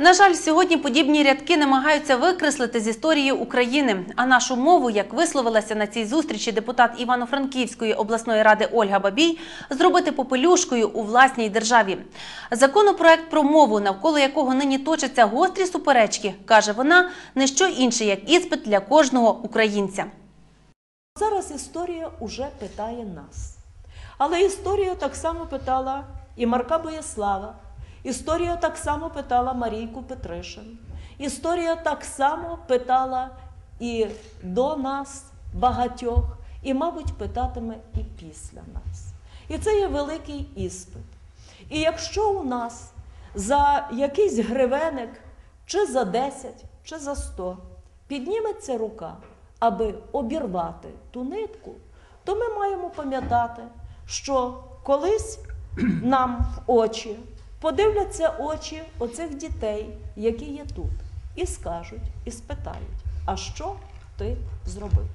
На жаль, сьогодні подібні рядки намагаються викреслити з історії України. А нашу мову, як висловилася на цій зустрічі депутат Івано-Франківської обласної ради Ольга Бабій, зробити попелюшкою у власній державі. Законопроект про мову, навколо якого нині точаться гострі суперечки, каже вона, не що інше, як іспит для кожного українця. Зараз історія уже питає нас. Але історія так само питала і Марка Боєслава, історія так само питала Марійку Петришин, історія так само питала і до нас багатьох, і, мабуть, питатиме і після нас. І це є великий іспит. І якщо у нас за якийсь гривеник, чи за 10, чи за 100 підніметься рука, аби обірвати ту нитку, то ми маємо пам'ятати, що колись нам в очі подивляться очі оцих дітей, які є тут, і скажуть, і спитають, а що ти зробив?